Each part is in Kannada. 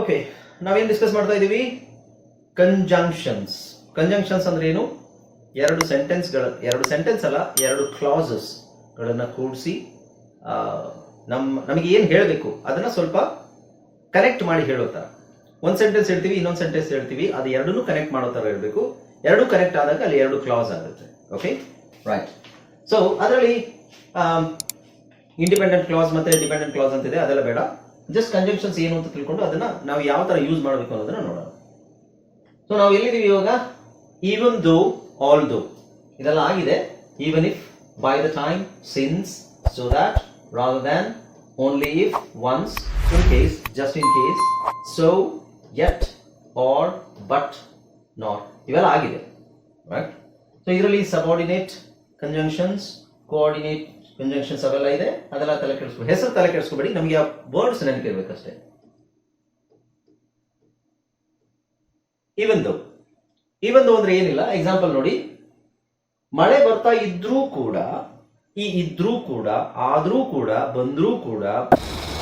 ಓಕೆ ನಾವೇನು ಡಿಸ್ಕಸ್ ಮಾಡ್ತಾ ಇದ್ದೀವಿ ಕಂಜಂಕ್ಷನ್ಸ್ ಕಂಜಂಕ್ಷನ್ಸ್ ಅಂದ್ರೆ ಏನು? ಎರಡು ಸೆಂಟೆನ್ಸ್ಗಳ ಎರಡು ಸೆಂಟೆನ್ಸ್ ಅಲ್ಲ, ಎರಡು ಕ್ಲಾಸಸ್ ಗಳನ್ನ ಕೂಡಿಸಿ ನಮ್ಮ ನಮಗೆ ಏನು ಹೇಳಬೇಕು ಅದನ್ನ ಸ್ವಲ್ಪ ಕನೆಕ್ಟ್ ಮಾಡಿ ಹೇಳೋ ಥರ ಒಂದು ಸೆಂಟೆನ್ಸ್ ಹೇಳ್ತೀವಿ, ಇನ್ನೊಂದು ಸೆಂಟೆನ್ಸ್ ಹೇಳ್ತೀವಿ, ಅದು ಎರಡನ್ನೂ ಕನೆಕ್ಟ್ ಮಾಡೋ ಥರ ಹೇಳಬೇಕು. ಎರಡು ಕನೆಕ್ಟ್ ಆದಾಗ ಅಲ್ಲಿ ಎರಡು ಕ್ಲಾಸ್ ಆಗುತ್ತೆ. ಓಕೆ ರೈಟ್ ಸೊ ಅದರಲ್ಲಿ ಇಂಡಿಪೆಂಡೆಂಟ್ ಕ್ಲಾಸ್ ಮತ್ತೆ ಡಿಪೆಂಡೆಂಟ್ ಕ್ಲಾಸ್ ಅಂತಿದೆ, ಅದೆಲ್ಲ ಬೇಡ. ಜಸ್ಟ್ ಕಂಜಂಕ್ಷನ್ಸ್ ಏನು ಅಂತ ತಿಳ್ಕೊಂಡು ಅದನ್ನ ನಾವು ಯಾವ ತರ ಯೂಸ್ ಮಾಡಬೇಕು ಅನ್ನೋದನ್ನ ನೋಡೋಣ. ಸೊ ನಾವು ಎಲ್ಲಿದ್ದೀವಿ ಇವಾಗ? ಈವನ್ ದೋ ಆಲ್ ದೋ ಇದೆಲ್ಲ ಆಗಿದೆ. Even if by the time since so that rather than only if once in case just in case so yet or but not ಇವೆಲ್ಲ ಆಗಿದೆ. ರೈಟ್ ಸೊ ಇದರಲ್ಲಿ ಸಬಾರ್ಡಿನೇಟ್ ಕಂಜಂಕ್ಷನ್ಸ್ ಕೋಆರ್ಡಿನೇಟ್ ಕಂಜಂಕ್ಷನ್ಸ್ ಅವೆಲ್ಲ ಇದೆ, ಅದೆಲ್ಲ ತಲೆ ಕೆಡಿಸ್ಕೊ ಹೆಸರು ತಲೆ ಕೆಡಿಸ್ಕೋಬೇಡಿ, ನಮಗೆ ಆ ವರ್ಡ್ಸ್ ನೆನಪಿರ್ಬೇಕಷ್ಟೇ. ಈವನ್ ಈವನ್ ಅಂದ್ರೆ ಏನಿಲ್ಲ ಎಕ್ಸಾಂಪಲ್ ನೋಡಿ. ಮಳೆ ಬರ್ತಾ ಇದ್ರೂ ಕೂಡ, ಈ ಇದ್ರೂ ಕೂಡ, ಆದ್ರೂ ಕೂಡ, ಬಂದ್ರೂ ಕೂಡ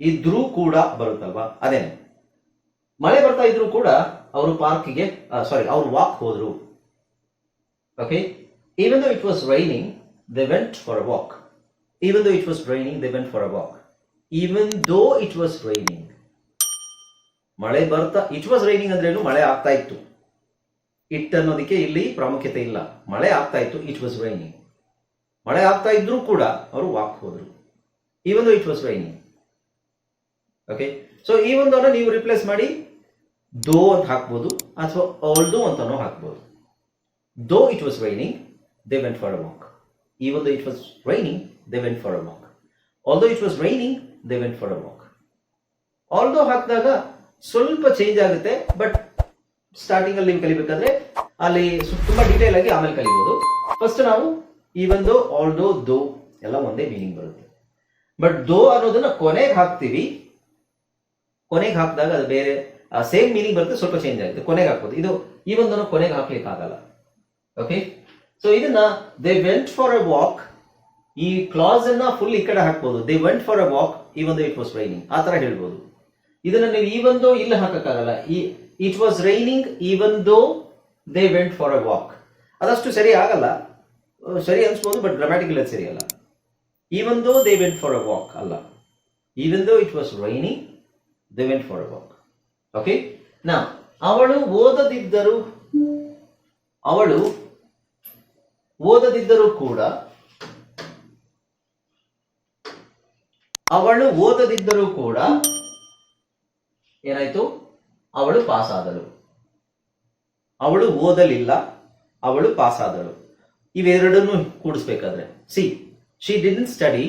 ಇದ್ರೂ ಕೂಡ ಬರುತ್ತಲ್ವಾ? ಅದೇನೆ ಮಳೆ ಬರ್ತಾ ಇದ್ರೂ ಕೂಡ ಅವರು ಪಾರ್ಕಿಗೆ ಸಾರಿ ಅವರು ವಾಕ್ ಹೋದ್ರು. Okay even though it was raining they went for a walk even though it was raining they went for a walk even though it was raining ಮಳೆ ಬರ್ತಾ ಇಟ್ ವಾಸ್ ರೈನಿಂಗ್ ಅಂದ್ರೆ ಏನು? ಮಳೆ ಆಗ್ತಾ ಇತ್ತು. ಇಟ್ ಅನ್ನೋದಕ್ಕೆ ಇಲ್ಲಿ ಪ್ರಾಮುಖ್ಯತೆ ಇಲ್ಲ. ಮಳೆ ಆಗ್ತಾ ಇತ್ತು ಇಟ್ ವಾಸ್ ರೈನಿಂಗ್ ಮಳೆ ಆಗ್ತಾ ಇದ್ರೂ ಕೂಡ ಅವರು ವಾಕ್ ಹೋದ್ರು. Even though it was raining okay so ಈ ಒಂದನ್ನು ನೀವು ರಿಪ್ಲೇಸ್ ಮಾಡಿ ದೋ ಅಂತ ಹಾಕ್ಬೋದು, ಅಥವಾ ಅವಳ್ದು ಅಂತಾನೂ ಹಾಕ್ಬೋದು. Though it was raining they went for a walk even ಒಂದು it was raining they went for a walk although it was raining they went for a walk although ಹಾಕಿದಾಗ ಸ್ವಲ್ಪ ಚೇಂಜ್ ಆಗುತ್ತೆ ಬಟ್ ಸ್ಟಾರ್ಟಿಂಗ್ ಅಲ್ಲಿ ನೀವು ಕಲಿಬೇಕಾದ್ರೆ ಅಲ್ಲಿ ತುಂಬಾ ಡೀಟೇಲ್ ಆಗಿ ಆಮೇಲೆ ಕಲಿಬಹುದು ಫಸ್ಟ್ ನಾವು ಈವನ್ ಒಂದು ಆಲ್ ದೋ ದೋ ಎಲ್ಲ ಒಂದೇ ಮೀನಿಂಗ್ ಬರುತ್ತೆ. ಬಟ್ ದೋ ಅನ್ನೋದನ್ನ ಕೊನೆಗೆ ಹಾಕ್ತೀವಿ ಕೊನೆಗೆ ಹಾಕಿದಾಗ ಅದು ಬೇರೆ ಸೇಮ್ ಮೀನಿಂಗ್ ಬರುತ್ತೆ, ಸ್ವಲ್ಪ ಚೇಂಜ್ ಆಗುತ್ತೆ. ಕೊನೆಗೆ ಹಾಕೋದು ಇದು ಈ ಒಂದನ್ನು ಕೊನೆಗೆ ಹಾಕ್ಲಿಕ್ಕೆ ಆಗಲ್ಲ ಓಕೆ ಸೊ ಇದನ್ನ they went for a walk ಈ ಕ್ಲಾಸ್ ಅನ್ನ ಫುಲ್ ಈ ಕಡೆ ಹಾಕ್ಬೋದು. They went for a walk ಈ ಒಂದು ಇಟ್ ವಾಸ್ ರೈನಿಂಗ್ ಆ ತರ ಹೇಳ್ಬೋದು. ಇದನ್ನ ನೀವು ಈ ಒಂದು ಇಲ್ಲಿ ಹಾಕಕ್ಕಾಗಲ್ಲ. ಈ ಇಟ್ ವಾಸ್ ರೈನಿಂಗ್ ಈವನ್ ಒಂದು they went for a walk ಅದಷ್ಟು ಸರಿ ಆಗಲ್ಲ. ಸರಿ ಅನ್ಸ್ಬೋದು ಬಟ್ ಗ್ರಾಮ್ಯಾಟಿಕಲ್ ಸರಿ ಅಲ್ಲ. ಈವನ್ ಒಂದು they went for a walk ಅಲ್ಲ. ಈವನ್ ಒಂದು it was raining they went for walk okay ನಾ ಅವಳು ಓದದಿದ್ದರು, ಅವಳು ಓದದಿದ್ದರೂ ಕೂಡ, ಅವಳು ಓದದಿದ್ದರೂ ಕೂಡ ಏನಾಯ್ತು? ಅವಳು ಪಾಸ್ ಆದಳು ಅವಳು ಓದಲಿಲ್ಲ, ಅವಳು ಪಾಸ್ ಆದಳು ಇವೆರಡನ್ನು ಕೂಡಿಸ್ಬೇಕಾದ್ರೆ she she didn't study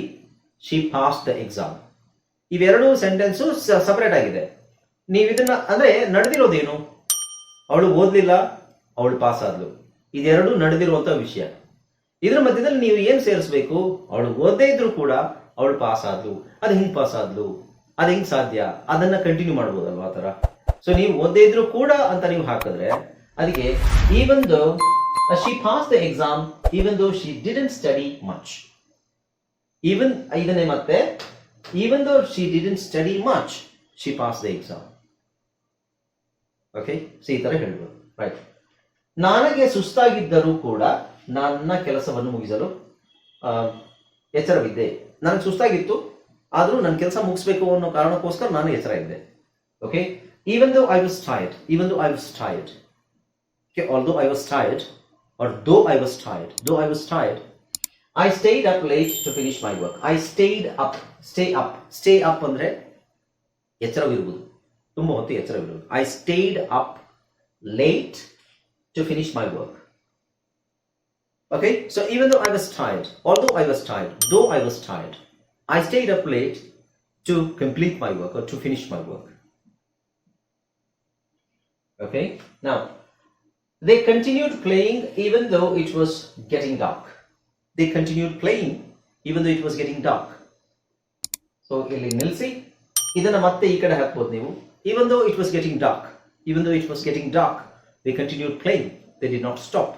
she pass the exam ಇವೆರಡು ಸೆಂಟೆನ್ಸು ಸಪರೇಟ್ ಆಗಿದೆ. ನೀವು ಇದನ್ನ, ಅಂದ್ರೆ ನಡೆದಿರೋದೇನು? ಅವಳು ಓದ್ಲಿಲ್ಲ, ಅವಳು ಪಾಸ್ ಆದ್ಲು. ಇದೆರಡು ನಡೆದಿರುವಂತ ವಿಷಯ. ಇದ್ರ ಮಧ್ಯದಲ್ಲಿ ನೀವು ಏನ್ ಸೇರಿಸ್ಬೇಕು? ಅವಳು ಓದದೇ ಇದ್ರು ಕೂಡ ಅವಳು ಪಾಸ್ ಆದ್ಲು. ಅದು ಹಿಂಗ್ ಪಾಸ್ ಆದ್ಲು? ಅದು ಹಿಂಗ್ ಸಾಧ್ಯ? ಅದನ್ನ ಕಂಟಿನ್ಯೂ ಮಾಡ್ಬೋದಲ್ವಾ ಆ ತರ ಸೊ ನೀವು ಓದ್ದೇ ಇದ್ರು ಕೂಡ ಅಂತ ನೀವು ಹಾಕಿದ್ರೆ, ಅದಕ್ಕೆ even though she pass the exam even though she didn't study much even ಇದನ್ನೇ ಮತ್ತೆ even though she didn't study much she pass the exam okay so ಈ ತರ ಹೇಳ್ಬೋದು ರೈಟ್ ನನಗೆ ಸುಸ್ತಾಗಿದ್ದರೂ ಕೂಡ ನನ್ನ ಕೆಲಸವನ್ನು ಮುಗಿಸಲು ಎಚ್ಚರವಿದ್ದೆ. ನನಗೆ ಸುಸ್ತಾಗಿತ್ತು ಆದರೂ ನನ್ನ ಕೆಲಸ ಮುಗಿಸ್ಬೇಕು ಅನ್ನೋ ಕಾರಣಕ್ಕೋಸ್ಕರ ನಾನು ಎಚ್ಚರ ಇದ್ದೆ. Okay even though I was tired even though I was tired although I was tired although I was tired, though I was tired, I stayed up late to finish my work. I stayed up, stay up, stay up ಅಂದ್ರೆ ಎಚ್ಚರವಿರುವುದು ತುಂಬ ಹೊತ್ತು ಎಚ್ಚರವಿರುವುದು I stayed up late to finish my work Okay, so even though I was tired, although I was tired, though I was tired, I stayed up late to complete my work or to finish my work. Okay, now they continued playing even though it was getting dark. They continued playing, even though it was getting dark. So ಇಲ್ಲಿ ನಿಲ್ಲಿಸಿ. ಇದನ್ನ ಮತ್ತೆ ಈ ಕಡೆ ಹಾಕ್ಬೋದು ನೀವು. Even though it was getting dark even though it was getting dark they continued playing they did not stop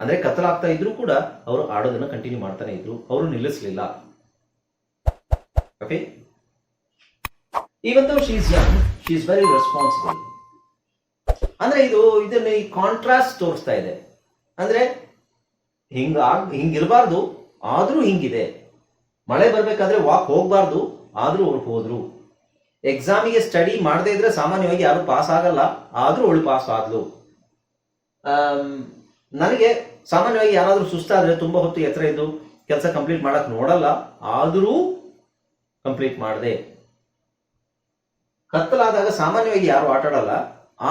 ಅಂದರೆ ಕತ್ತಲಾಗ್ತಾ ಇದ್ರು ಕೂಡ ಅವರು ಆಡೋದನ್ನ ಕಂಟಿನ್ಯೂ ಮಾಡ್ತಾನೆ ಇದ್ರು. ಅವರು ನಿಲ್ಲಿಸಲಿಲ್ಲ. Okay even though she is young she is very responsible ಅಂದ್ರೆ ಇದು ಇದನ್ನ ಈ ಕಾಂಟ್ರಾಸ್ಟ್ ತೋರಿಸ್ತಾ ಇದೆ. ಅಂದ್ರೆ ಹಿಂಗ ಹಿಂಗಿರಬಾರ್ದು ಆದ್ರೂ ಹಿಂಗಿದೆ. ಮಳೆ ಬರ್ಬೇಕಾದ್ರೆ ವಾಕ್ ಹೋಗ್ಬಾರ್ದು, ಆದ್ರೂ ಅವ್ರು ಹೋದ್ರು. ಎಕ್ಸಾಮಿಗೆ ಸ್ಟಡಿ ಮಾಡದೇ ಇದ್ರೆ ಸಾಮಾನ್ಯವಾಗಿ ಯಾರು ಪಾಸ್ ಆಗಲ್ಲ, ಆದ್ರೂ ಅವಳು ಪಾಸ್ ಆದ್ಲು. ನನಗೆ ಸಾಮಾನ್ಯವಾಗಿ ಯಾರಾದ್ರೂ ಸುಸ್ತಾದ್ರೆ ತುಂಬಾ ಹೊತ್ತು ಎತ್ತರ ಇದ್ದು ಕೆಲಸ ಕಂಪ್ಲೀಟ್ ಮಾಡಕ್ ನೋಡಲ್ಲ, ಆದರೂ ಕಂಪ್ಲೀಟ್ ಮಾಡಿದೆ. ಕತ್ತಲಾದಾಗ ಸಾಮಾನ್ಯವಾಗಿ ಯಾರು ಆಟಾಡಲ್ಲ,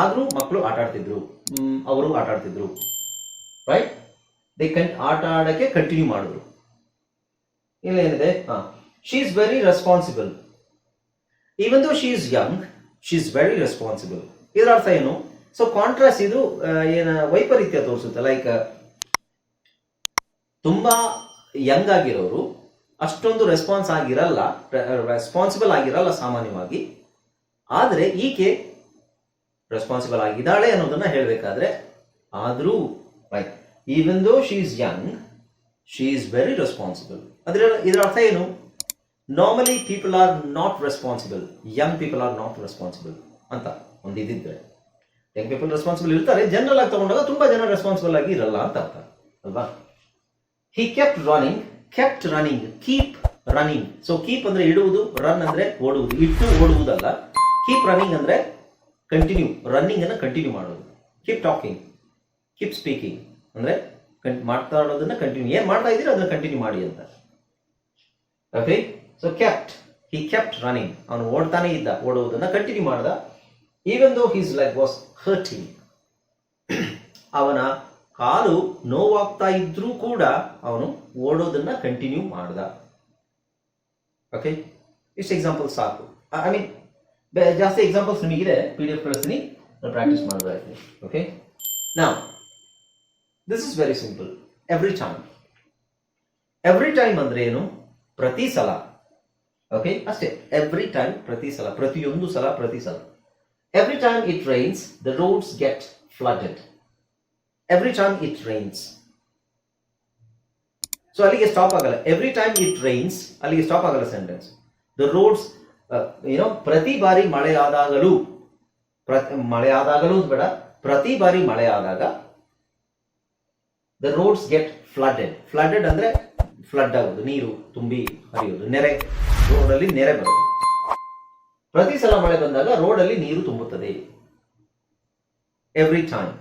ಆದ್ರೂ ಮಕ್ಕಳು ಆಟಾಡ್ತಿದ್ರು. ಅವರು ಆಟಾಡ್ತಿದ್ರು. ರೈಟ್ ದೇ ಕನ್ ಆಟ ಆಡಕ್ಕೆ ಕಂಟಿನ್ಯೂ ಮಾಡಿದ್ರು ಇಲ್ಲೇನಿದೆ ಹಾ. She is very responsible even though she is young she is very responsible ಇದರ ಅರ್ಥ ಏನು? ಸೊ ಕಾಂಟ್ರಾಸ್ಟ್ ಇದು ಏನ, ವೈಪರೀತ್ಯ ತೋರಿಸುತ್ತೆ. ಲೈಕ್ ತುಂಬಾ ಯಂಗ್ ಆಗಿರೋರು ಅಷ್ಟೊಂದು ರೆಸ್ಪಾನ್ಸ್ ಆಗಿರಲ್ಲ ರೆಸ್ಪಾನ್ಸಿಬಲ್ ಆಗಿರಲ್ಲ ಸಾಮಾನ್ಯವಾಗಿ. ಆದರೆ ಈಕೆ ರೆಸ್ಪಾನ್ಸಿಬಲ್ ಆಗಿದ್ದಾಳೆ ಅನ್ನೋದನ್ನ ಹೇಳಬೇಕಾದ್ರೆ ಆದರೂ right even though she young she is very responsible ಅದರ ಇದರ ಅರ್ಥ ಏನು normally people are not responsible young people are not responsible ಅಂತ ಒಂದು ಇದಿದ್ರೆ ಯಂಗ್ ಪೀಪಲ್ ರೆಸ್ಪಾನ್ಸಿಬಲ್ ಇರ್ತಾರೆ ಜನರಲ್ ಆಗಿ ತಗೊಂಡಾಗ ತುಂಬಾ ಜನ ರೆಸ್ಪಾನ್ಸಿಬಲ್ ಆಗಿ ಇರಲ್ಲ ಅಂತ ಅರ್ಥ ಅಲ್ವಾ he kept running kept running keep running so keep ಅಂದ್ರೆ ಇಡುವುದು ರನ್ ಅಂದ್ರೆ ಓಡುವುದು. ಇಟ್ಟು ಓಡುವುದಲ್ಲ. ಕೀಪ್ ರನ್ನಿಂಗ್ ಅಂದ್ರೆ ಕಂಟಿನ್ಯೂ ರನ್ನಿಂಗ್ ಅನ್ನ ಕಂಟಿನ್ಯೂ ಮಾಡೋದು ಕೀಪ್ ಟಾಕಿಂಗ್ ಕೀಪ್ ಸ್ಪೀಕಿಂಗ್ ಅಂದ್ರೆ ಮಾಡ್ತಾ ಇರೋದನ್ನ ಕಂಟಿನ್ಯೂ ಏನ್ ಮಾಡ್ತಾ ಇದ್ದೀರೋ? ಅದನ್ನ ಕಂಟಿನ್ಯೂ ಮಾಡಿ ಅಂತ. Okay so kept he kept running ಅವನು ಓಡ್ತಾನೆ ಇದ್ದ. ಓಡುವುದನ್ನ ಕಂಟಿನ್ಯೂ ಮಾಡ್ದ. Even though his leg was hurting ಅವನ ಕಾಲು ನೋವಾಗ್ತಾ ಇದ್ರೂ ಕೂಡ ಅವನು ಓಡೋದನ್ನ ಕಂಟಿನ್ಯೂ ಮಾಡ್ದ. ಓಕೆ ಇಷ್ಟು ಎಕ್ಸಾಂಪಲ್ ಸಾಕು. ಐ ಮೀನ್ ಜಾಸ್ತಿ ಎಕ್ಸಾಂಪಲ್ಸ್ ನಿಮಗಿದೆ ಪಿ ಡಿ ಎಫ್ ಕಳಿಸ್ತೀನಿ ಪ್ರಾಕ್ಟೀಸ್ ಇದ್ದೀನಿ ಓಕೆ ನಾವು this is very simple every time every time ಅಂದ್ರೆ ಏನು? ಪ್ರತಿ ಸಲ. ಓಕೆ ಅಷ್ಟೇ. ಎವ್ರಿ ಟೈಮ್ ಪ್ರತಿ ಸಲ. ಪ್ರತಿಯೊಂದು ಸಲ, ಪ್ರತಿ ಸಲ. Every time it rains the roads get flooded every time it rains so ಅಲ್ಲಿಗೆ ಸ್ಟಾಪ್ ಆಗಲ್ಲ. ಎವ್ರಿ ಟೈಮ್ ಇಟ್ ರೈನ್ಸ್ ಅಲ್ಲಿಗೆ ಸ್ಟಾಪ್ ಆಗಲ್ಲ ಸೆಂಟೆನ್ಸ್ ದ ರೋಡ್ಸ್ ಏನೋ ಪ್ರತಿ ಬಾರಿ ಮಳೆ ಆದಾಗಲೂ ಮಳೆ ಆದಾಗಲೂ ಬೇಡ. ಪ್ರತಿ ಬಾರಿ ಮಳೆ ಆದಾಗ the roads get flooded flooded ಅಂದ್ರೆ ಫ್ಲಡ್ ಆಗೋದು, ನೀರು ತುಂಬಿ ಹರಿಯೋದು, ನೆರೆ, ರೋಡಲ್ಲಿ ನೆರೆ ಬರೋದು. ಪ್ರತಿ ಸಲ ಮಳೆ ಬಂದಾಗ ರೋಡಲ್ಲಿ ನೀರು ತುಂಬುತ್ತದೆ. Every time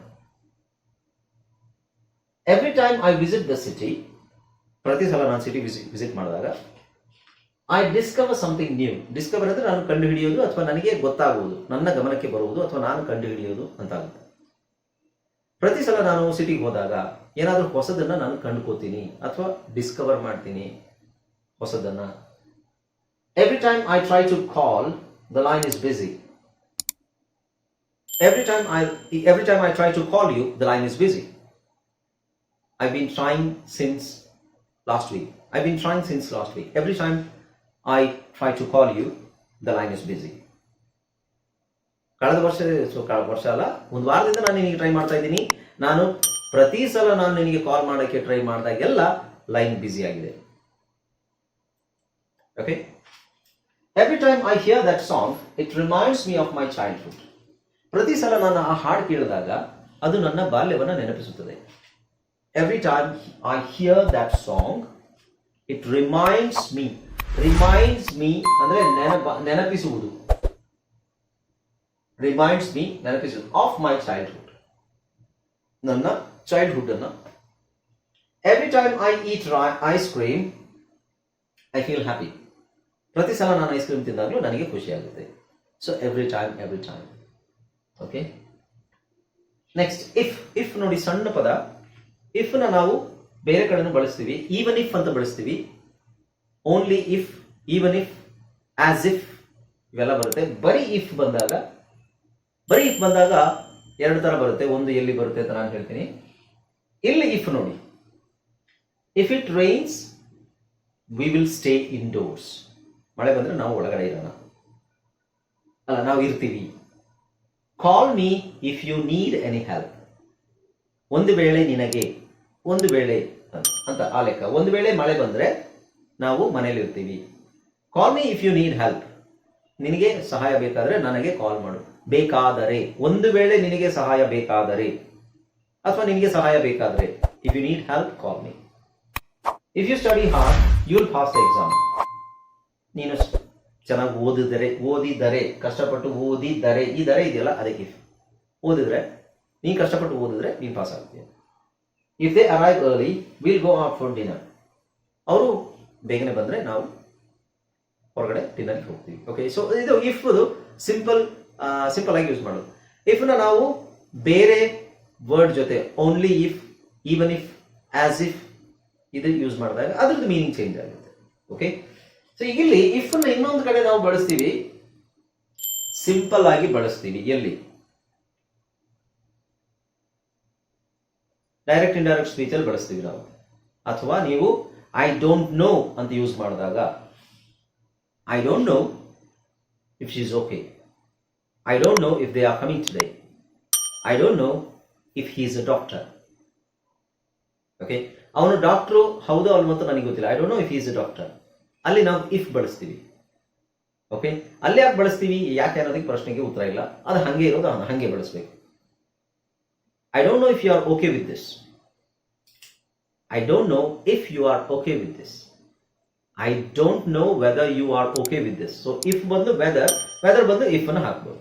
every time I visit the city ಪ್ರತಿ ಸಲ ನಾನು ಸಿಟಿ ವಿಸಿಟ್ ಮಾಡಿದಾಗ I discover something new discover ಅಂದ್ರೆ ನಾನು ಕಂಡುಹಿಡಿಯೋದು ಅಥವಾ ನನಗೆ ಗೊತ್ತಾಗುವುದು, ನನ್ನ ಗಮನಕ್ಕೆ ಬರುವುದು ಅಥವಾ ನಾನು ಕಂಡು ಹಿಡಿಯೋದು ಅಂತ ಆಗುತ್ತೆ ಪ್ರತಿ ಸಲ ನಾನು ಸಿಟಿಗೆ ಹೋದಾಗ ಏನಾದರೂ ಹೊಸದನ್ನ ನಾನು ಕಂಡುಕೋತೀನಿ ಅಥವಾ ಡಿಸ್ಕವರ್ ಮಾಡ್ತೀನಿ ಹೊಸದನ್ನು. Every time I try to call the line is busy every time I every time I try to call you the line is busy I been trying since last week I been trying since last week every time I try to call you the line is busy ಕಳೆದ ವರ್ಷ ಕಳೆದ ವರ್ಷ ಅಲ್ಲ, ಒಂದು ವಾರದಿಂದ ನಾನು ನಿನಗೆ ಟ್ರೈ ಮಾಡ್ತಾ ಇದ್ದೀನಿ. ನಾನು ಪ್ರತಿ ಸಲ ನಾನು ನಿನಗೆ ಕಾಲ್ ಮಾಡೋಕ್ಕೆ ಟ್ರೈ ಮಾಡಿದಾಗೆಲ್ಲ ಲೈನ್ ಬ್ಯುಸಿ ಆಗಿದೆ. Okay every time I hear that song it reminds me of my childhood ಪ್ರತಿ ಸಲ ನಾನು ಆ ಹಾಡು ಕೇಳಿದಾಗ ಅದು ನನ್ನ ಬಾಲ್ಯವನ್ನು ನೆನಪಿಸುತ್ತದೆ. Every time I hear that song it reminds me reminds me ಅಂದ್ರೆ ನೆನಪ, ನೆನಪಿಸುವುದು. ರಿಮೈಂಡ್ಸ್ ಮೀ ನೆನಪಿಸುವುದು ಆಫ್ ಮೈ ಚೈಲ್ಡ್ಹುಡ್ ನನ್ನ ಚೈಲ್ಡ್ಹುಡ್ ಅನ್ನು every time I eat ice cream I feel happy ಪ್ರತಿ ಸಲ ನಾನು ಐಸ್ ಕ್ರೀಮ್ ತಿಂದಾಗಲೂ ನನಗೆ ಖುಷಿಯಾಗುತ್ತೆ so every time every time okay next if if ನೋಡಿ ಸಣ್ಣ ಪದ. ಇಫ್ನ ನಾವು ಬೇರೆ ಕಡೆನೂ ಬಳಸ್ತೀವಿ. ಈವನ್ ಇಫ್ ಅಂತ ಬಳಸ್ತೀವಿ. Only if even if as if ಇವೆಲ್ಲ ಬರುತ್ತೆ. ಬರೀ ಇಫ್ ಬಂದಾಗ, ಬರೀ ಇಫ್ ಬಂದಾಗ ಎರಡು ತರ ಬರುತ್ತೆ. ಒಂದು ಎಲ್ಲಿ ಬರುತ್ತೆ ಅಂತ ನಾನು ಹೇಳ್ತೀನಿ. ಇಲ್ಲಿ ಇಫ್ ನೋಡಿ. If it rains we will stay indoors ಮಳೆ ಬಂದ್ರೆ ನಾವು ಒಳಗಡೆ ಇರೋಣ. ಅಲ್ಲ, ನಾವು ಇರ್ತೀವಿ. Call me if you need any help ಒಂದು ವೇಳೆ ನಿನಗೆ, ಒಂದು ವೇಳೆ, ಅಂತ ಆ ಲೆಕ್ಕ. ಒಂದು ವೇಳೆ ಮಳೆ ಬಂದ್ರೆ ನಾವು ಮನೇಲಿ ಇರ್ತೀವಿ. Call me if you need help ನಿನಗೆ ಸಹಾಯ ಬೇಕಾದ್ರೆ ನನಗೆ ಕಾಲ್ ಮಾಡು. ಬೇಕಾದರೆ. ಒಂದು ವೇಳೆ ನಿನಗೆ ಸಹಾಯ ಬೇಕಾದರೆ. ಅಥವಾ ನಿಮಗೆ ಸಹಾಯ ಬೇಕಾದ್ರೆ if you need help call me if you study hard you will pass the exam ನೀನು ಚೆನ್ನಾಗಿ ಓದಿದರೆ ಓದಿದರೆ, ಕಷ್ಟಪಟ್ಟು ಓದಿದರೆ, ಈ ದರೆ ಇದೆಯಲ್ಲ, ಅದಕ್ಕೆ ಓದಿದ್ರೆ, ನೀನು ಕಷ್ಟಪಟ್ಟು ಓದಿದ್ರೆ, ನೀನು pass ಆಗ್ತೀಯ. If they arrive early will go off for dinner ಅವರು ಬೇಗನೆ ಬಂದರೆ ನಾವು ಹೊರಗಡೆ ಡಿನ್ನರ್ಗೆ ಹೋಗ್ತೀವಿ. ಓಕೆ ಸೊ ಇದು ಇಫ್ ಸಿಂಪಲ್ ಸಿಂಪಲ್ ಆಗಿ ಯೂಸ್ ಮಾಡೋದು. ಇಫ್ನ ನಾವು ಬೇರೆ ವರ್ಡ್ ಜೊತೆ only if even if as if ಇದು ಯೂಸ್ ಮಾಡಿದಾಗ ಅದ್ರದ್ದು ಮೀನಿಂಗ್ ಚೇಂಜ್ ಆಗುತ್ತೆ. ಓಕೆ ಸೊ ಇಲ್ಲಿ ಇಫ್ ಇನ್ನೊಂದು ಕಡೆ ನಾವು ಬಳಸ್ತೀವಿ. ಸಿಂಪಲ್ ಆಗಿ ಬಳಸ್ತೀವಿ ಎಲ್ಲಿ? ಡೈರೆಕ್ಟ್ ಇಂಡೈರೆಕ್ಟ್ ಸ್ಪೀಚ್ ಅಲ್ಲಿ ಬಳಸ್ತೀವಿ ನಾವು. ಅಥವಾ ನೀವು ಐ ಡೋಂಟ್ ನೋ ಅಂತ ಯೂಸ್ ಮಾಡಿದಾಗ I don't know if she is okay I don't know if they are coming today I don't know if he is a doctor okay ಅವನು ಡಾಕ್ಟ್ರು ಹೌದು ಅಲ್ವಂತ ನನಗೆ ಗೊತ್ತಿಲ್ಲ. I don't know if is a doctor ಅಲ್ಲಿ ನಾವು ಇಫ್ ಬಳಸ್ತೀವಿ. ಓಕೆ ಅಲ್ಲಿ ಯಾಕೆ ಬಳಸ್ತೀವಿ? ಯಾಕೆ ಅನ್ನೋದಕ್ಕೆ ಪ್ರಶ್ನೆಗೆ ಉತ್ತರ ಇಲ್ಲ. ಅದು ಹಂಗೆ ಇರೋದು ಹಂಗೆ ಬಳಸಬೇಕು. I don't know if you are okay with this I don't know if you are okay with this I don't know whether you are okay with this so if ಬಂದು ವೆದರ್ ವೆದರ್ ಬಂದು ಇಫ್ ಅನ್ನು ಹಾಕ್ಬೋದು.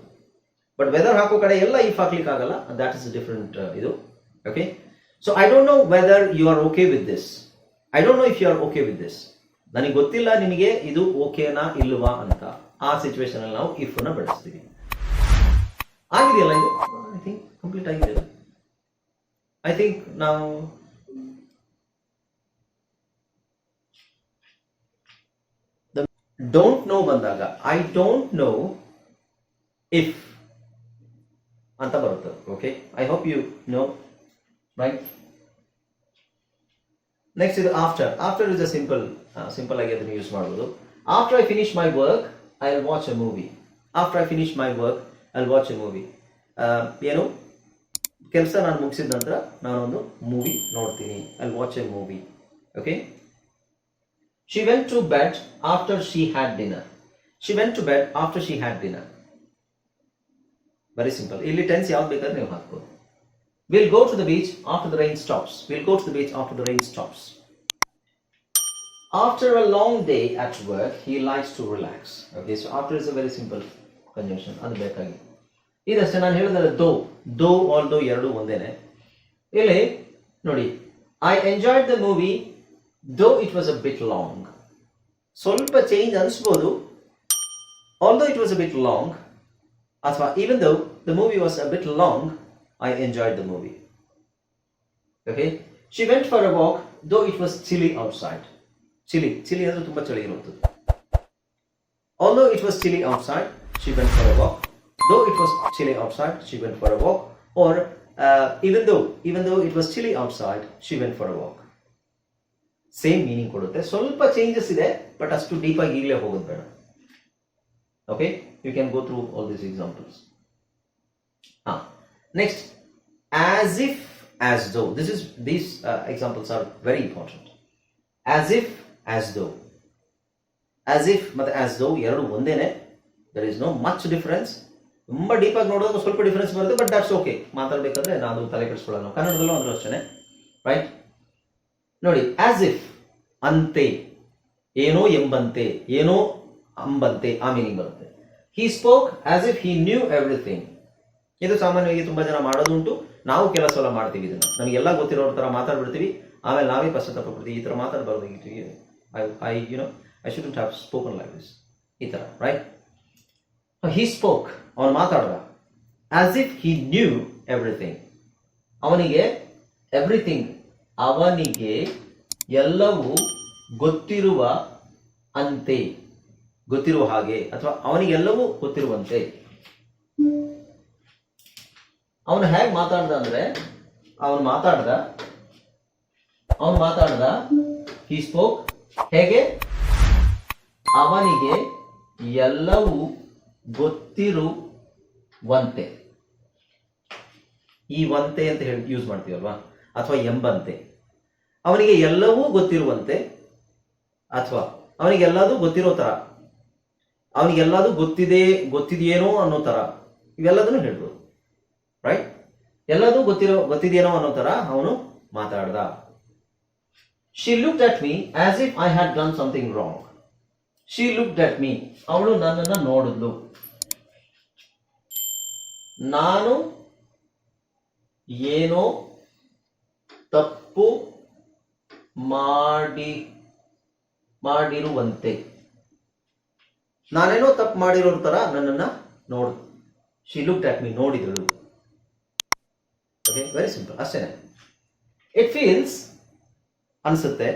ಬಟ್ ವೆದರ್ ಹಾಕೋ ಕಡೆ ಎಲ್ಲ ಇಫ್ ಹಾಕ್ಲಿಕ್ಕೆ ಆಗಲ್ಲ ದಟ್ ಇಸ್ ಡಿಫ್ರೆಂಟ್ ಇದು okay so I don't know whether you are okay with this I don't know if you are okay with this ನನಗೆ ಗೊತ್ತಿಲ್ಲ ನಿಮಗೆ ಇದು ಓಕೆನಾ ಇಲ್ವಾ ಅಂತ ಆ ಸಿಚುವೇಶನ್ ಅಲ್ಲಿ ನಾವು ಇಫ್ ಅನ್ನ ಬಳಸ್ತೀವಿ ಆಗಿದೆಯಲ್ಲ ಇದು ಐ ಥಿಂಕ್ ಕಂಪ್ಲೀಟ್ ಆಗಿದೆ ಐ ಥಿಂಕ್ ನಾವು ಡೋಂಟ್ ನೋ ಬಂದಾಗ ಐ ಡೋಂಟ್ ನೋ ಇಫ್ ಅಂತ ಬರುತ್ತೆ. Okay I hope you know right next ಇದು after after is a simple simple ಆಗಿ ಅದನ್ನು ಯೂಸ್ ಮಾಡ್ಬೋದು. After I finish my work I will watch a movie after I finish my work I will watch a movie ಏನು? ಕೆಲಸ ನಾನು ಮುಗಿಸಿದ ನಂತರ ನಾನೊಂದು ಮೂವಿ ನೋಡ್ತೀನಿ. I watch a movie okay she went to bed after she had dinner she went to bed after she had dinner very simple ಇಲ್ಲಿ ಟೆನ್ಸ್ ಯಾವ್ದು ಬೇಕಾದ್ರೆ ನೀವು ಹಾಕ್ಬೋದು. Will go to the beach after the rain stops will go to the beach after the rain stops after a long day at work he likes to relax okay so after is a very simple conjunction ಅದು ಬೇಕಾಗಿ ಇದಷ್ಟೇ ನಾನು ಹೇಳಿದ್ರೆ ದೋ. ದೋ ಆಲ್ ದೋ ಎರಡು ಒಂದೇನೆ. ಇಲ್ಲಿ ನೋಡಿ. I enjoyed the movie though it was a bit long ಸ್ವಲ್ಪ change ಅನಿಸ್ಬೋದು. Although it was a bit long ಅಥವಾ even though the movie was a bit long I enjoyed the movie okay she went for a walk though it was chilly outside chilly chilly ಅಂದ್ರೆ ತುಂಬಾ ಚಳಿ ಇರುವಂಥದ್ದು although it was chilly outside she went for a walk though it was chilly outside she went for a walk or even though even though it was chilly outside she went for a walk same meaning ಕೊಡುತ್ತೆ ಸ್ವಲ್ಪ ಚೇಂಜಸ್ ಇದೆ ಬಟ್ ಅಷ್ಟು ಡೀಪ್ ಆಗಿ ಈಗಲೇ ಹೋಗೋದು ಬೇಡ okay you can go through all these examples ಹಾ next as if as though this is these examples are very important as if as though as if ಮತ್ತೆ ಆಸ್ ದೋ ಎರಡು ಒಂದೇನೆ. There is no much difference ತುಂಬ ಡೀಪ್ ಆಗಿ ನೋಡೋದು ಸ್ವಲ್ಪ ಡಿಫರೆನ್ಸ್ ಬರುತ್ತೆ ಬಟ್ ದಟ್ಸ್ ಓಕೆ ಮಾತಾಡ್ಬೇಕಾದ್ರೆ ನಾನು ತಲೆ ಕೆಡಿಸ್ಕೊಳ್ಳೋಣ. ಕನ್ನಡದಲ್ಲೂ ಅಂದ್ರೂ ಅಷ್ಟೇ ರೈಟ್ ನೋಡಿ ಆಸ್ ಇಫ್ ಅಂತೆ, ಏನೋ ಎಂಬಂತೆ, ಏನೋ ಅಂಬಂತೆ, ಆ ಮೀನಿಂಗ್ ಬರುತ್ತೆ. He spoke as if he knew everything ಇದು ಸಾಮಾನ್ಯವಾಗಿ ತುಂಬಾ ಜನ ಮಾಡೋದುಂಟು. ನಾವು ಕೆಲಸ ಎಲ್ಲ ಮಾಡ್ತೀವಿ ಇದನ್ನು. ನಮಗೆಲ್ಲ ಗೊತ್ತಿರೋ ತರ ಮಾತಾಡ್ಬಿಡ್ತೀವಿ. ಆಮೇಲೆ ನಾವೇ ಪಶ್ಚಾತ್ತಾಪ ಪಡ್ತೀವಿ ಈ ತರ. ಮಾತಾಡಬಾರ್ದಾಗಿತ್ತು I I you know I should have spoken like this ಈ ಥರ ರೈಟ್ ಹಿ ಸ್ಪೋಕ್ ಅವನು ಮಾತಾಡ್ದ. As if he knew everything ಅವನಿಗೆ ಎವ್ರಿಥಿಂಗ್ ಅವನಿಗೆ ಎಲ್ಲವೂ ಗೊತ್ತಿರುವ ಅಂತೆ. ಗೊತ್ತಿರುವ ಹಾಗೆ. ಅಥವಾ ಅವನಿಗೆಲ್ಲವೂ ಗೊತ್ತಿರುವಂತೆ. ಅವನು ಹೇಗೆ ಮಾತಾಡ್ದ ಅಂದ್ರೆ, ಅವನು ಮಾತಾಡ್ದ ಅವನು ಮಾತಾಡ್ದ ಹಿ ಸ್ಪೋಕ್ ಹೇಗೆ? ಅವನಿಗೆ ಎಲ್ಲವೂ ಗೊತ್ತಿರುವಂತೆ. ಈ ವಂತೆ ಅಂತ ಹೇಳಿ ಯೂಸ್ ಮಾಡ್ತೀವಲ್ವಾ? ಅಥವಾ ಎಂಬಂತೆ. ಅವನಿಗೆ ಎಲ್ಲವೂ ಗೊತ್ತಿರುವಂತೆ, ಅಥವಾ ಅವನಿಗೆಲ್ಲದೂ ಗೊತ್ತಿರೋ ತರ. ಅವನಿಗೆಲ್ಲದೂ ಗೊತ್ತಿದೆ, ಗೊತ್ತಿದೆಯೇನೋ ಅನ್ನೋ ತರ. ಇವೆಲ್ಲದನ್ನು ಹೇಳ್ಬೋದು. ಎಲ್ಲದೂ ಗೊತ್ತಿರೋ ಗೊತ್ತಿದೆಯೇನೋ ಅನ್ನೋ ತರ ಅವನು ಮಾತಾಡ್ದ. She look at me as if I had done something wrong she look at me ಅವಳು ನನ್ನನ್ನು ನೋಡಿದ್ಲು. ನಾನು ಏನೋ ತಪ್ಪು ಮಾಡಿ, ಮಾಡಿರುವಂತೆ. ನಾನೇನೋ ತಪ್ಪು ಮಾಡಿರೋ ತರ ನನ್ನನ್ನ ನೋಡ್ ಶಿ ಲುಕ್ ಅಟ್ ಮೀ ನೋಡಿದಳು ಓಕೆ ವೆರಿ ಸಿಂಪಲ್ ಅಷ್ಟೇ ಇಟ್ ಫೀಲ್ಸ್ ಅನಿಸುತ್ತೆ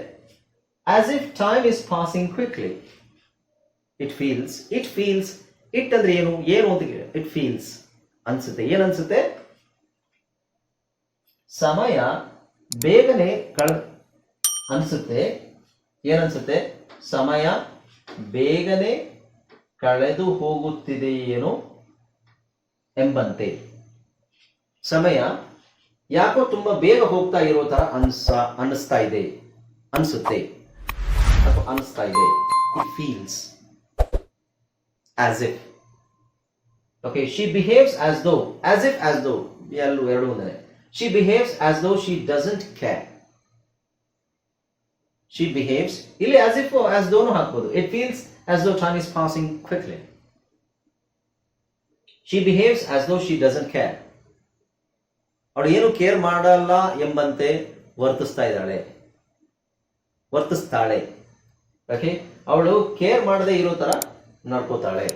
as if time is passing quickly it feels it feels it ಅಂದ್ರೆ ಏನು ಏನು ಅಂತ ಇಟ್ ಫೀಲ್ಸ್ ಅನ್ಸುತ್ತೆ. ಏನ್ ಅನ್ಸುತ್ತೆ? ಸಮಯ ಬೇಗನೆ ಕಳ, ಅನ್ಸುತ್ತೆ. ಏನನ್ಸುತ್ತೆ ಸಮಯ ಬೇಗನೆ ಕಳೆದು ಹೋಗುತ್ತಿದೆಯೇನೋ ಎಂಬಂತೆ. ಸಮಯ ಯಾಕೋ ತುಂಬಾ ಬೇಗ ಹೋಗ್ತಾ ಇರೋ ತರ ಅನ್ಸ, ಅನ್ನಿಸ್ತಾ ಇದೆ. ಅನ್ಸುತ್ತೆ. ಅಥವಾ ಅನಿಸ್ತಾ ಇದೆ. It feels as if okay she behaves as though as if as though ಎಲ್ಲೂ ಎರಡು ಒಂದೇ. She behaves as though she doesn't care she behaves ಇಲ್ಲಿ ಆಸ್ ಇಫ್ ಆಸ್ ದೋನು ಹಾಕ್ಬೋದು. It feels as though time is passing quickly she behaves as though she doesn't care ಅವಳು ಏನು ಕೇರ್ ಮಾಡಲ್ಲ ಎಂಬಂತೆ ವರ್ತಿಸ್ತಾ ಇದ್ದಾಳೆ. ವರ್ತಿಸ್ತಾಳೆ. ಓಕೆ? ಅವಳು ಕೇರ್ ಮಾಡದೆ ಇರೋ ತರ ನಡ್ಕೋತಾಳೆ.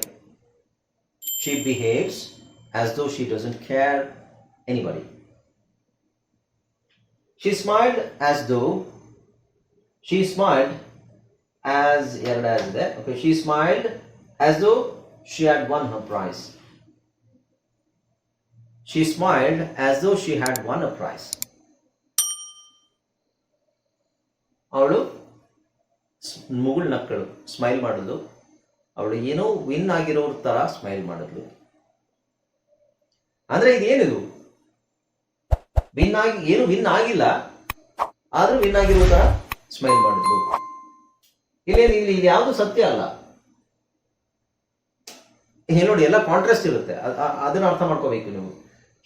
She behaves as though she doesn't care anybody she smiled as though she smiled as ಎರಡು ಆಸ್ ಇದೆ okay she smiled as though she had won her prize she smiled as though she had won a prize. ಅವಳು ಮುಗುಳ್ ನಕ್ಕಳು ಸ್ಮೈಲ್ ಮಾಡಿದ್ಲು. ಅವಳು ಏನೋ ವಿನ್ ಆಗಿರೋ ತರ ಸ್ಮೈಲ್ ಮಾಡಿದ್ಲು. ಅಂದ್ರೆ ಇದೇನಿದು? ವಿನ್ ಆಗಿ, ಏನು ವಿನ್ ಆಗಿಲ್ಲ, ಆದ್ರೂ ವಿನ್ ಆಗಿರೋ ತರ ಸ್ಮೈಲ್ ಮಾಡಿದ್ಲು. ಇಲ್ಲೇನು, ಇಲ್ಲಿ ಇದು ಯಾವುದು ಸತ್ಯ ಅಲ್ಲ. ಇಲ್ಲಿ ನೋಡಿ, ಎಲ್ಲ ಕಾಂಟ್ರಾಸ್ಟ್ ಇರುತ್ತೆ. ಅದನ್ನ ಅರ್ಥ ಮಾಡ್ಕೋಬೇಕು ನೀವು.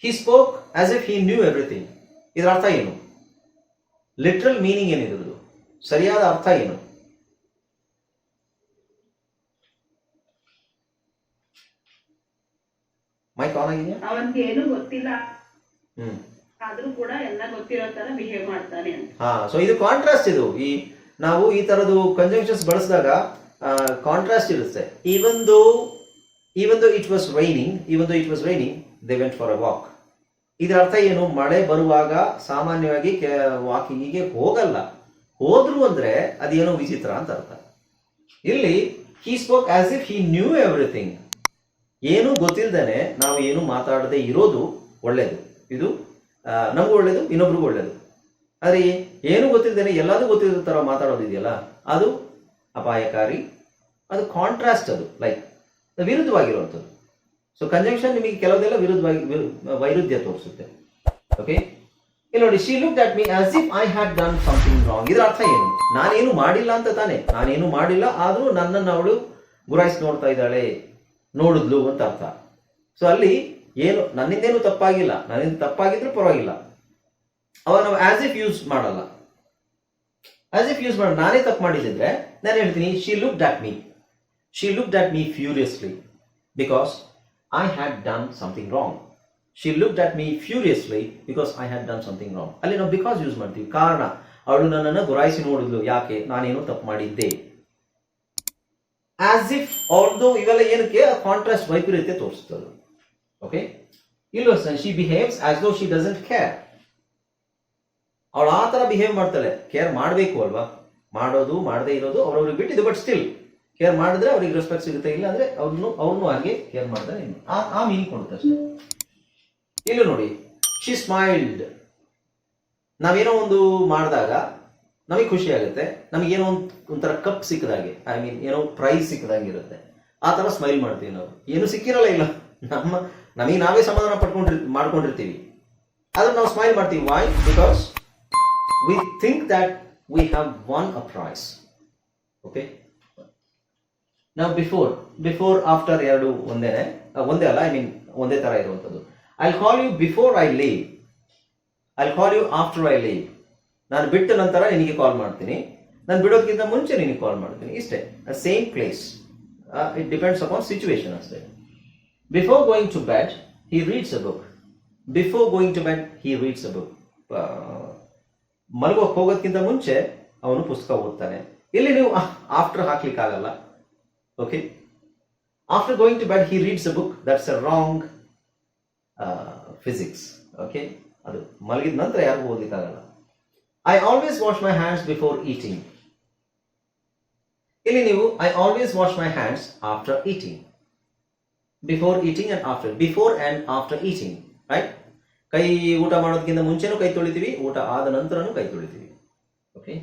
He spoke as if he knew everything ಇದರ ಅರ್ಥ ಏನು? ಲಿಟ್ರಲ್ ಮೀನಿಂಗ್ ಏನಿರೋದು ಸರಿಯಾದ ಅರ್ಥ ಏನು? ಮೈಕ್ ಆನ್ ಆಗಿದೆಯಾ? ಅವನಿಗೆ ಏನು ಗೊತ್ತಿಲ್ಲ. ಹ್ಮ್. ಆದ್ರೂ ಕೂಡ ಎಲ್ಲ ಗೊತ್ತಿರೋ ತರ ಬಿಹೇವ್ ಮಾಡ್ತಾನೆ ಅಂತ. ಹಾ ಸೊ ಇದು ಕಾಂಟ್ರಾಸ್ಟ್ ಇದು. ಈ ನಾವು ಈ ತರದ್ದು ಕಂಜಂಕ್ಷನ್ಸ್ ಬಳಸಿದಾಗ ಕಾಂಟ್ರಾಸ್ಟ್ ಇರುತ್ತೆ. Even though even though it was raining even though it was raining they went for a walk ಇದರ ಅರ್ಥ ಏನು, ಮಳೆ ಬರುವಾಗ ಸಾಮಾನ್ಯವಾಗಿ ವಾಕಿಂಗಿಗೆ ಹೋಗಲ್ಲ. ಹೋದ್ರು ಅಂದ್ರೆ ಅದೇನೋ ವಿಚಿತ್ರ ಅಂತ ಅರ್ಥ. ಇಲ್ಲಿ he spoke as if he knew everything ಏನು ಗೊತ್ತಿಲ್ಲದೆ ನಾವು ಏನು ಮಾತಾಡದೆ ಇರೋದು ಒಳ್ಳೇದು. ಇದು ನಮಗೂ ಒಳ್ಳೇದು, ಇನ್ನೊಬ್ರಿಗೂ ಒಳ್ಳೇದು. ಆದರೆ ಏನು ಗೊತ್ತಿಲ್ಲದೇನೆ ಎಲ್ಲದೂ ಗೊತ್ತಿರೋ ತರ ಮಾತಾಡೋದಿದೆಯಲ್ಲ, ಅದು ಅಪಾಯಕಾರಿ, ಅದು ಕಾಂಟ್ರಾಸ್ಟ್ ಅದು ಲೈಕ್ ವಿರುದ್ಧವಾಗಿರುವಂಥದ್ದು. ಸೊ ಕಂಜಂಕ್ಷನ್ ನಿಮಗೆ ಕೆಲವುದೆಲ್ಲ ವಿರುದ್ಧವಾಗಿ ವಿರು- ವೈರುಧ್ಯ ತೋರಿಸುತ್ತೆ. ಓಕೆ ಇಲ್ಲಿ ನೋಡಿ she look that me as if I had done something wrong ಇದರ ಅರ್ಥ ಏನು? ನಾನೇನು ಮಾಡಿಲ್ಲ ಅಂತ ತಾನೆ. ನಾನೇನು ಮಾಡಿಲ್ಲ, ಆದರೂ ನನ್ನನ್ನು ಅವಳು ಗುರಾಯಿಸಿ ನೋಡ್ತಾ ಇದ್ದಾಳೆ. ನೋಡಿದ್ಲು ಅಂತ ಅರ್ಥ. ಸೊ ಅಲ್ಲಿ ಏನು, ನನ್ನಿಂದೇನು ತಪ್ಪಾಗಿಲ್ಲ. ನನ್ನಿಂದ ತಪ್ಪಾಗಿದ್ರು ಪರವಾಗಿಲ್ಲ. ಅವಾಗ ನಾವು ಆಸ್ ಇಫ್ ಯೂಸ್ ಮಾಡಲ್ಲ. ಆಸ್ ಇಫ್ ಯೂಸ್ ಮಾಡಿ, ನಾನೇ ತಪ್ಪು ಮಾಡಿದ್ರೆ ನಾನು ಹೇಳ್ತೀನಿ she look at me she look at me furiously because I had done something wrong she looked at me furiously because I had done something wrong ಅಲ್ಲಿ ನಾವು ಬಿಕಾಸ್ ಯೂಸ್ ಮಾಡ್ತೀವಿ. ಕಾರಣ, ಅವಳು ನನ್ನನ್ನು ಗುರಾಯಿಸಿ ನೋಡಿದ್ಲು. ಯಾಕೆ? ನಾನೇನು ತಪ್ಪು ಮಾಡಿದ್ದೆ. ಆಸ್ ಇಫ್ ಅವ್ರದ್ದು ಇವೆಲ್ಲ ಏನಕ್ಕೆ? ಕಾಂಟ್ರಾಸ್ಟ್ ವೈಪರೀತ್ಯ ತೋರಿಸ್ತದೆ ಓಕೆ ಇಲ್ಲ she behaves as though she doesn't care ಅವಳು ಆ ಥರ ಬಿಹೇವ್ ಮಾಡ್ತಾಳೆ. ಕೇರ್ ಮಾಡಬೇಕು ಅಲ್ವಾ? ಮಾಡೋದು, ಮಾಡದೇ ಇರೋದು ಅವ್ರವ್ರಿಗೆ ಬಿಟ್ಟಿದ್ದು ಬಟ್ ಸ್ಟಿಲ್ ಕೇರ್ ಮಾಡಿದ್ರೆ ಅವ್ರಿಗೆ ರೆಸ್ಪೆಕ್ಟ್ ಸಿಗುತ್ತೆ ಇಲ್ಲ ಅಂದ್ರೆ ಅವ್ರನ್ನು ಅವ್ರನ್ನೂ ಹಾಗೆ ಕೇರ್ ಮಾಡ್ತಾರೆ ಆ ಮೀನಿಂಗ್ ಕೊಡುತ್ತೆ ಇಲ್ಲೂ ನೋಡಿ ಶಿ ಸ್ಮೈಲ್ಡ್ ನಾವೇನೋ ಒಂದು ಮಾಡಿದಾಗ ನಮಗೆ ಖುಷಿ ಆಗುತ್ತೆ ನಮಗೇನೋ ಒಂದು, ಒಂಥರ ಕಪ್ ಸಿಕ್ಕದಾಗೆ ಐ ಮೀನ್ ಏನೋ ಪ್ರೈಸ್ ಸಿಕ್ಕದಾಗೆ ಇರುತ್ತೆ. ಆ ಥರ ಸ್ಮೈಲ್ ಮಾಡ್ತೀವಿ ನಾವು. ಏನು ಸಿಕ್ಕಿರಲ್ಲ ಇಲ್ಲ. ನಮ್ಮ, ನಮಗೆ ನಾವೇ ಸಮಾಧಾನ ಪಡ್ಕೊಂಡಿರ್, ಮಾಡ್ಕೊಂಡಿರ್ತೀವಿ. ಆದ್ರೆ ನಾವು ಸ್ಮೈಲ್ ಮಾಡ್ತೀವಿ. Why because we think that we have won a prize okay ನಾವು ಬಿಫೋರ್ ಬಿಫೋರ್ ಆಫ್ಟರ್ ಎರಡು ಒಂದೇನೆ ಒಂದೇ ಅಲ್ಲ ಐ ಮೀನ್ ಒಂದೇ ತರ ಇರುವಂಥದ್ದು. I call you before I leave I call you after I leave ನಾನು ಬಿಟ್ಟ ನಂತರ ನಿನಗೆ ಕಾಲ್ ಮಾಡ್ತೀನಿ. ನಾನು ಬಿಡೋದಕ್ಕಿಂತ ಮುಂಚೆ ನಿನಗೆ ಕಾಲ್ ಮಾಡ್ತೀನಿ. ಇಷ್ಟೇ. Same place it depends upon situation ಅಷ್ಟೇ. Before going to bed he reads a book before going to bed he reads a book ಮಲಗೋಕ್ ಹೋಗೋದಕ್ಕಿಂತ ಮುಂಚೆ ಅವನು ಪುಸ್ತಕ ಓದ್ತಾನೆ. ಇಲ್ಲಿ ನೀವು after ಹಾಕ್ಲಿಕ್ಕಾಗಲ್ಲ. Okay after going to bed he reads a book that's a wrong physics okay ಅದು ಮಲಗಿದ ನಂತರ ಯಾರಿಗೂ ಓದಲಿಕ್ಕಾಗಲ್ಲ I always wash my hands before eating ಇಲ್ಲಿ ನೀವು I always wash my hands after eating before eating and after before and after eating right ಕೈ ಊಟ ಮಾಡೋದಕ್ಕಿಂತ ಮುಂಚೆನೂ ಕೈ ತೊಳಿತೀವಿ, ಊಟ ಆದ ನಂತರನೂ ಕೈ ತೊಳಿತೀವಿ. ಓಕೆ